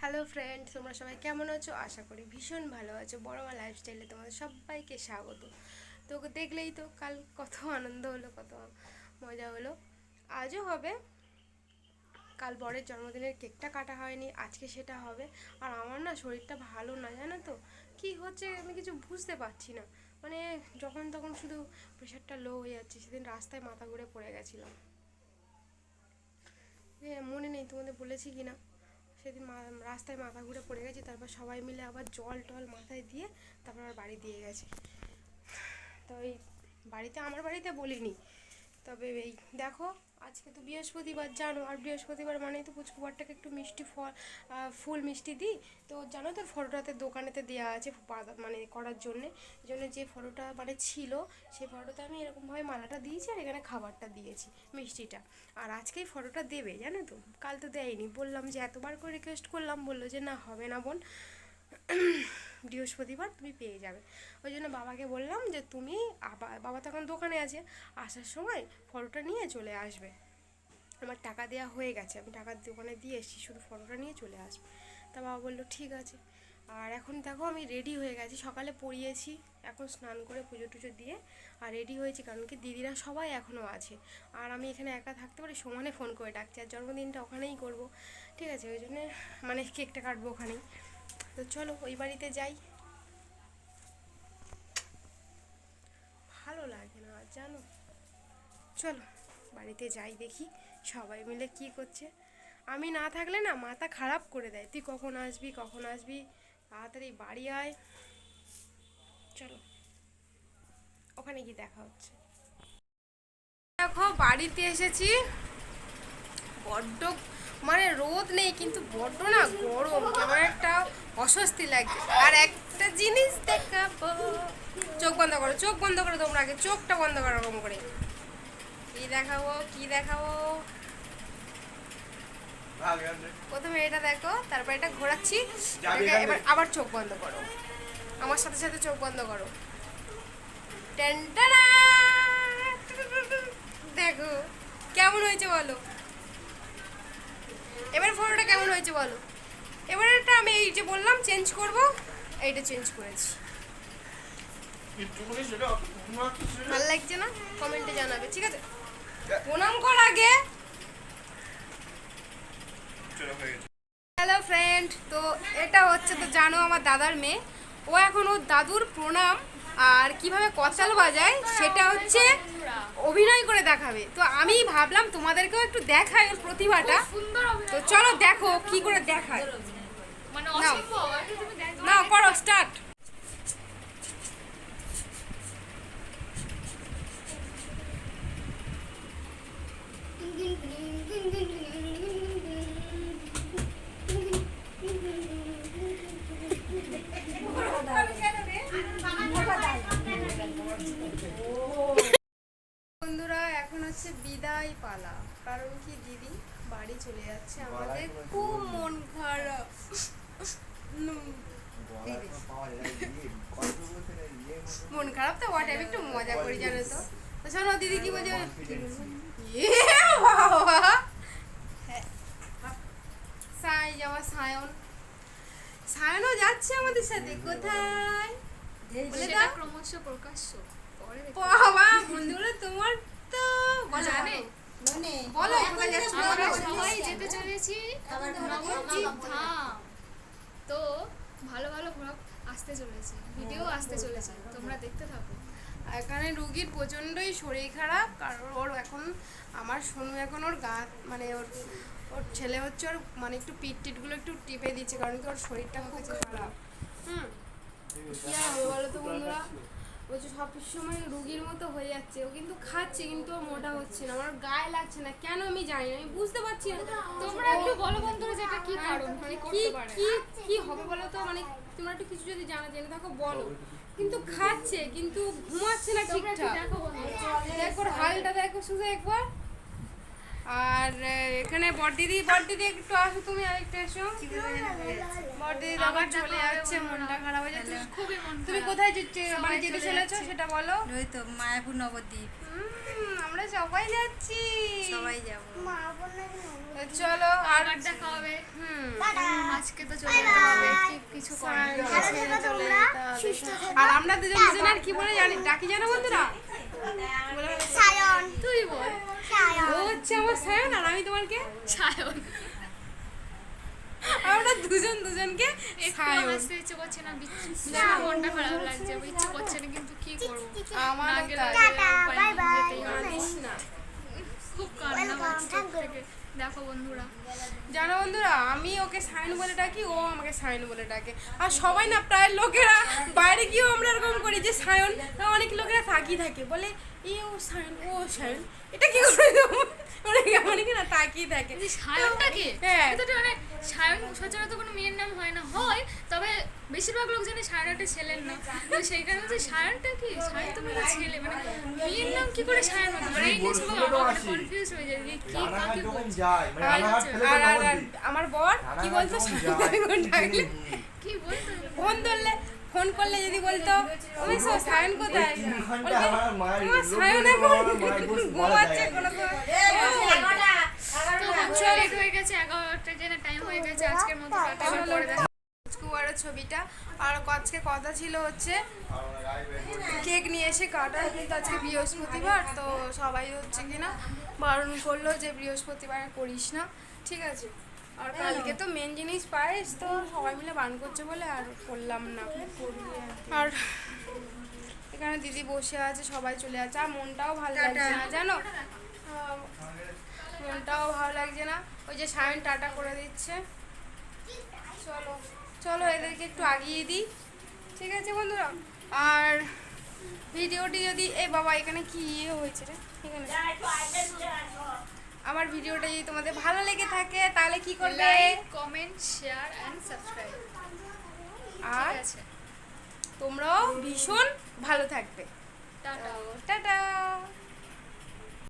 Hello friend তোমরা সবাই কেমন আছো? আশা করি ভীষণ ভালো আছো। বড় মা লাইফস্টাইলে তোমাদের সবাইকে স্বাগত। তো দেখলেই তো কাল কত আনন্দ হলো, কত মজা হলো। আজও হবে। কাল বরের জন্মদিনের কেকটা কাটা হয়নি, আজকে সেটা হবে। আর আমার না শরীরটা ভালো না, জানো তো? কি হচ্ছে আমি কিছু বুঝতে পারছি না। মানে যখন তখন শুধু প্রেশারটা লো হয়ে যাচ্ছে, সেদিন রাস্তায় মাথা ঘুরে পড়ে গেছিলাম। মনে নেই তোমাদের বলেছি কি না সেদিন মা- রাস্তায় মাথা ঘুরে পড়ে গেছে, তারপর সবাই মিলে আবার জল টল মাথায় দিয়ে তারপর আর বাড়ি দিয়ে গেছে। তো ওই বাড়িতে, আমার বাড়িতে বলিনি। তবে এই, দেখো, আজকে তো বৃহস্পতিবার, জানো, আর বৃহস্পতিবার মানেই তো পুচকুবারটাকে একটু মিষ্টি ফল ফুল মিষ্টি দিই। তো জানো তো ফটোটাতে দোকানেতে দেওয়া আছে মানে করার জন্যে, জন্য যে ফটোটা মানে ছিল, সেই ফটোতে আমি এরকমভাবে মালাটা দিয়েছি আর এখানে খাবারটা দিয়েছি, মিষ্টিটা। আর আজকেই ফটোটা দেবে, জানো তো? কাল তো দেয়নি। বললাম যে এতবার করে রিকোয়েস্ট করলাম, বলল যে না, হবে না বোন। বৃহস্পতিবার তুমি পেয়ে যাবে। ওই জন্য বাবাকে বললাম যে, তুমি আবার বাবা তখন দোকানে আছে, আসার সময় ফটোটা নিয়ে চলে আসবে। আমার টাকা দেওয়া হয়ে গেছে, আমি টাকা দোকানে দিয়ে এসেছি, শুধু ফটোটা নিয়ে চলে আসবে। তা বাবা বলল, ঠিক আছে। আর এখন দেখো আমি রেডি হয়ে গেছি, সকালে পড়িয়েছি, এখন স্নান করে পুজো টুজো দিয়ে আর রেডি হয়েছি, কারণ কি দিদিরা সবাই এখনও আছে। আর আমি এখানে একা থাকতে পারি, সমানে ফোন করে ডাকছি, আর জন্মদিনটা ওখানেই করব। ঠিক আছে, ওই জন্যে মানে কেকটা কাটবো ওখানেই। তো চলো, ওই বাড়িতে যাই। ভালো লাগে না জানো? চলো, বাড়িতে যাই দেখি, সবাই মিলে কি করছে। আমি না থাকলে না মাথা খারাপ করে দেয়। তুই কখন আসবি কখন আসবি? তাড়াতাড়ি বাড়ি আয়। চলো, ওখানে কি দেখা হচ্ছে। দেখো, বাড়িতে এসেছি। বড্ড মানে রোদ নেই, কিন্তু বড্ড না গরম। কেমন একটা অস্বস্তি লাগছে আর একটা জিনিস দেখাবো। চোখ বন্ধ করো চোখ বন্ধ করো তোমরা আগে চোখটা বন্ধ করো ওরকম করে। কি দেখাবো কি দেখাবো? প্রথমে এটা দেখো তারপর এটা ঘোরাচ্ছি। এবার আবার চোখ বন্ধ করো। আমার সাথে সাথে চোখ বন্ধ করো। দেখো কেমন হয়েছে বলো? এবার ফটোটা কেমন হয়েছে বলো? এবার এটা আমি এই যে বললাম চেঞ্জ করব, এইটা চেঞ্জ করেছি। ভালো লাগছে না? কমেন্টে জানাবে, ঠিক আছে? প্রণাম কর আগে। হ্যালো ফ্রেন্ড তো এটা হচ্ছে, তো জানো আমার দাদার মেয়ে। ও এখন ওর দাদুর প্রণাম, আর কীভাবে কচাল বাজায়, সেটা হচ্ছে অভিনয় করে দেখাবে। তো আমি ভাবলাম তোমাদেরকেও একটু দেখায় ওর প্রতিভাটা। তো চলো দেখো কি করে দেখায়। না। করো স্টার্ট বন্ধুরা এখন হচ্ছে বিদায় পালা। কারণ কি দিদি বাড়ি চলে যাচ্ছে। আমাদের খুব মন খারাপ। মন খারাপ তো বটে আমি একটু মজা করি জানো তো। তো শোনো দিদি কি বলছে। সাই যাওয়া সায়ন। সায়নও যাচ্ছে আমাদের সাথে কোথায়? সেটা ক্রমশ প্রকাশ্য। বাবা বন্ধুরা তোমার তো বলো জানে? বলো কোথায় যাচ্ছ? আমরা বলো। সবাই যেতে চলেছি নবদ্বীপ ধাম। আসতে চলেছে ভিডিও আসতে চলেছে তোমরা দেখতে থাকো। এখানে রুগীর প্রচণ্ডই শরীর খারাপ কারণ ওর এখন আমার সোনু এখন ওর গা মানে ওর ওর ছেলে হচ্ছে ওর মানে একটু পিট টিটগুলো একটু টিপে দিচ্ছে কারণ কি ওর শরীরটা খুব খারাপ। হুম? কি হবে বলো তো বন্ধুরা ও যে সব সময় রুগীর মতো হয়ে যাচ্ছে ও কিন্তু খাচ্ছে কিন্তু ও মোটা হচ্ছে না আমার গায়ে লাগছে না কেন আমি জানি না আমি বুঝতে পারছি না। তোমরা একটু বলো বন্ধুরা এটা কি কারণ? মানে কি কি কি হবে বলো তো মানে তোমরা একটু কিছু যদি জানা জেনে থাকো বলো। কিন্তু খাচ্ছে কিন্তু ঘুমাচ্ছে না ঠিকঠাক। দেখো হালটা দেখো শুধু একবার। আর এখানে বড়দিদি বড়দিদি একটু আসো তুমি আরেকটু এসো। বড়দিদি আবার চলে যাচ্ছে মনটা খারাপ হয়ে যাচ্ছে। খুবই মন তুমি কোথায় যেতে মানে যেতে চলেছো সেটা বলো। ওই তো মায়াপুর নবদ্বীপ। সবাই যাচ্ছি। সবাই যাব। তো চলো আর দেখা হবে। হুম আজকে তো চলে যেতে হবে। কি- কিছু করার হবে। আর আমরা দুজন দুজন আর কি বলে জানি? ডাকি জানো বন্ধুরা? সায়ন। তুই বল। সায়ন। ও হচ্ছে আমার সায়ন আর আমি তোমাকে? সায়ন। আমরা দুজন দুজনকে একটু সায়ন। হাসতে ইচ্ছে করছে না বিচ- দেখে মনটা খারাপ লাগছে। ইচ্ছে করছে না কিন্তু কি করব? আমারও না গেলে তাই। টাটা, উপায় নেই, বাই বাই। যেতেই হবে। জানিস না খুব কান্না Welcome, পাচ্ছে চোখ thank you. থেকে দেখো বন্ধুরা। জানো বন্ধুরা, আমি ওকে সাইন বলে ডাকি, ও আমাকে সায়ন বলে ডাকে। আর সবাই না প্রায় লোকেরা, বাইরে গিয়েও আমরা এরকম করি যে সায়ন, অনেক লোকেরা তাকিয়ে থাকে। বলে এ ও সায়ন ও সায়ন এটা কি করে অনেক অনেক না তাকিয়ে থাকে? এই সায়নটা কি? হ্যাঁ। এটা মানে সায়ন সচরাচর কোনো মেয়ের নাম হয় না। হয় তবে বেশিরভাগ লোক জানে সায়ন একটা ছেলের নাম। তো সেই কারণে যে সায়নটা কি? সায়ন তো মানে ছেলে মানে মেয়ের নাম কি করে সায়ন হতে এই মানে কনফিউজ হয়ে যায় যে কি কাকে বলছে? মানে আর ফেলে আর-। আমার বর? কি বলতো? সায়ন ডাকলে কি বলতো? ফোন ধরলে ফোন করলে যদি বলতো ওই সব সায়ন কোথায়? তোমার সায়ন এখন ঘুমাচ্ছে কোনো হয়ে হয়ে ছবিটা। আর আজকে কথা ছিল হচ্ছে কেক নিয়ে এসে কাটার কিন্তু আজকে বৃহস্পতিবার তো সবাই হচ্ছে কি না বারণ করল যে বৃহস্পতিবার করিস না। ঠিক আছে? আর কালকে তো মেন জিনিস পায়েস তো সবাই মিলে বান করছে বলে আর করলাম না। আর এখানে দিদি বসে আছে সবাই চলে যাচ্ছে। আর মনটাও ভালো লাগছে না জানো? মনটাও ভালো লাগছে না। ওই যে সায়ন টাটা করে দিচ্ছে। চলো চলো এদেরকে একটু আগিয়ে দিই। ঠিক আছে বন্ধুরা? আর ভিডিওটি যদি এ বাবা এখানে কি ইয়ে হয়েছে রে? এখানে। আমার ভিডিওটা যদি তোমাদের ভালো লেগে থাকে তাহলে কি করবে? কমেন্ট শেয়ার এন্ড সাবস্ক্রাইব আর তোমরাও ভীষণ ভালো থাকবে। টাটা। টাটা।